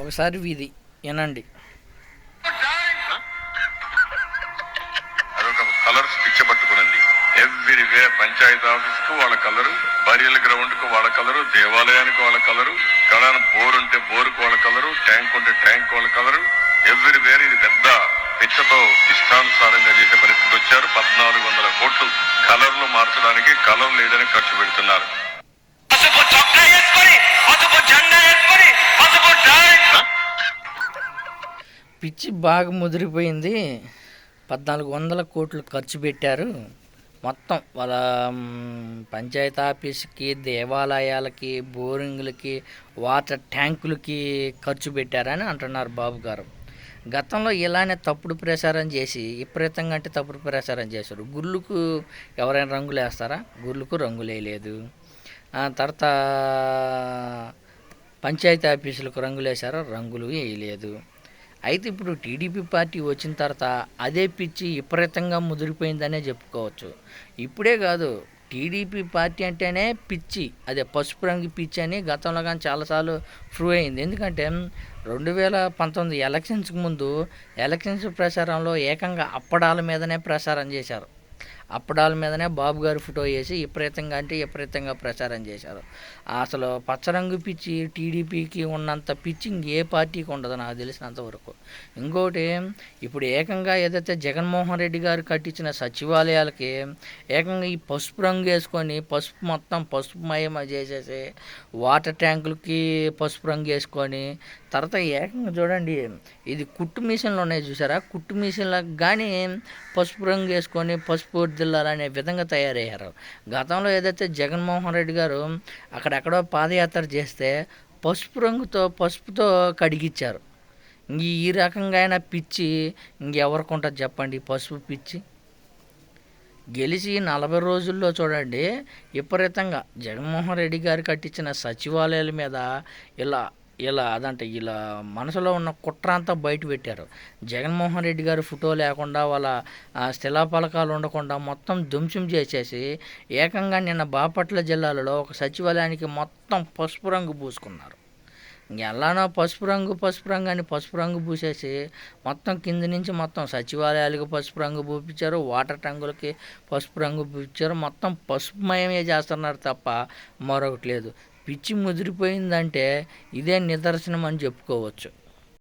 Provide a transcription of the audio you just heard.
ఒకసారి వీధి. వినండి. అదొక కలర్స్ పిచ్చ పట్టుకునింది ఎవ్రీ వే పంచాయతీ ఆఫీస్కు వాళ్ళ కలరు బరియల్ గ్రౌండ్కు వాళ్ళ కలరు దేవాలయానికి వాళ్ళ కలరు కళాన బోర్ ఉంటే బోరుకు వాళ్ళ కలరు ట్యాంక్ ఉంటే ట్యాంక్ వాళ్ళ కలరు. ఎవ్రీ వేర్ ఇది పెద్ద పిచ్చతో ఇష్టానుసారంగా చేసే పరిస్థితి వచ్చారు. పద్నాలుగు వందల కోట్లు కలర్లు మార్చడానికి కలర్ లేదని ఖర్చు పెడుతున్నారు. పిచ్చి బాగా ముదిరిపోయింది. పద్నాలుగు వందల కోట్లు ఖర్చు పెట్టారు. మొత్తం వాళ్ళ పంచాయతీ ఆఫీస్కి దేవాలయాలకి బోరింగ్లకి వాటర్ ట్యాంకులకి ఖర్చు పెట్టారని అంటున్నారు బాబు గారు. గతంలో ఇలానే తప్పుడు ప్రచారం చేసి విపరీతంగా అంటే తప్పుడు ప్రచారం చేశారు. గుళ్ళుకు ఎవరైనా రంగులు వేస్తారా? గుళ్ళుకు రంగులు వేయలేదు ఆ తర్వాత పంచాయతీ ఆఫీసులకు రంగులు వేశారా రంగులు వేయలేదు అయితే ఇప్పుడు టీడీపీ పార్టీ వచ్చిన తర్వాత అదే పిచ్చి విపరీతంగా ముదిరిపోయిందనే చెప్పుకోవచ్చు. ఇప్పుడే కాదు టీడీపీ పార్టీ అంటేనే పిచ్చి. అదే పసుపు రంగు పిచ్చి అని గతంలో కానీ చాలాసార్లు ప్రూవ్ అయింది. ఎందుకంటే రెండు వేల పంతొమ్మిది ఎలక్షన్స్కి ముందు ఎలక్షన్స్ ప్రచారంలో ఏకంగా అప్పడాల మీదనే ప్రచారం చేశారు. అప్పడాల మీదనే బాబు గారి ఫోటో వేసి విపరీతంగా అంటే విపరీతంగా ప్రచారం చేశారు. అసలు పచ్చరంగు పిచ్చి టీడీపీకి ఉన్నంత పిచ్చి ఏ పార్టీకి ఉండదు నాకు తెలిసినంత వరకు. ఇంకోటి ఇప్పుడు ఏకంగా ఏదైతే జగన్మోహన్ రెడ్డి గారు కట్టించిన సచివాలయాలకి ఏకంగా ఈ పసుపు రంగు వేసుకొని పసుపు మొత్తం పసుపుమయం చేసేసి వాటర్ ట్యాంకులకి పసుపు రంగు వేసుకొని తర్వాత ఏకంగా చూడండి ఇది కుట్టు మిషన్లు ఉన్నాయి చూసారా? కుట్టు మిషన్లకు కానీ పసుపు రంగు వేసుకొని పసుపు దిల్లాలనే విధంగా తయారయ్యారు. గతంలో ఏదైతే జగన్మోహన్ రెడ్డి గారు అక్కడెక్కడో పాదయాత్ర చేస్తే పసుపు రంగుతో పసుపుతో కడిగిచ్చారు. ఇంక ఈ రకంగా అయినా పిచ్చి ఇంకెవరికి ఉంటుంది చెప్పండి పసుపు పిచ్చి? గెలిచి నలభై రోజుల్లో చూడండి విపరీతంగా జగన్మోహన్ రెడ్డి గారు కట్టించిన సచివాలయాల మీద ఇలా ఇలా అదంటే ఇలా మనసులో ఉన్న కుట్ర అంతా బయట పెట్టారు. జగన్మోహన్ రెడ్డి గారి ఫోటో లేకుండా వాళ్ళ శిలాఫలకాలు ఉండకుండా మొత్తం ధ్వంసం చేసేసి ఏకంగా నిన్న బాపట్ల జిల్లాలో ఒక సచివాలయానికి మొత్తం పసుపు రంగు పూసుకున్నారు. ఎలానో పసుపు రంగు పసుపు రంగు అని పసుపు రంగు పూసేసి మొత్తం కింద నుంచి మొత్తం సచివాలయాలకు పసుపు రంగు పూపించారు వాటర్ ట్యాంకులకి పసుపు రంగు పూపించారు మొత్తం పసుపుమయమే చేస్తున్నారు తప్ప మరొకటి లేదు. పిచ్చి ముదిరిపోయిందంటే ఇదే నిదర్శనం అని చెప్పుకోవచ్చు.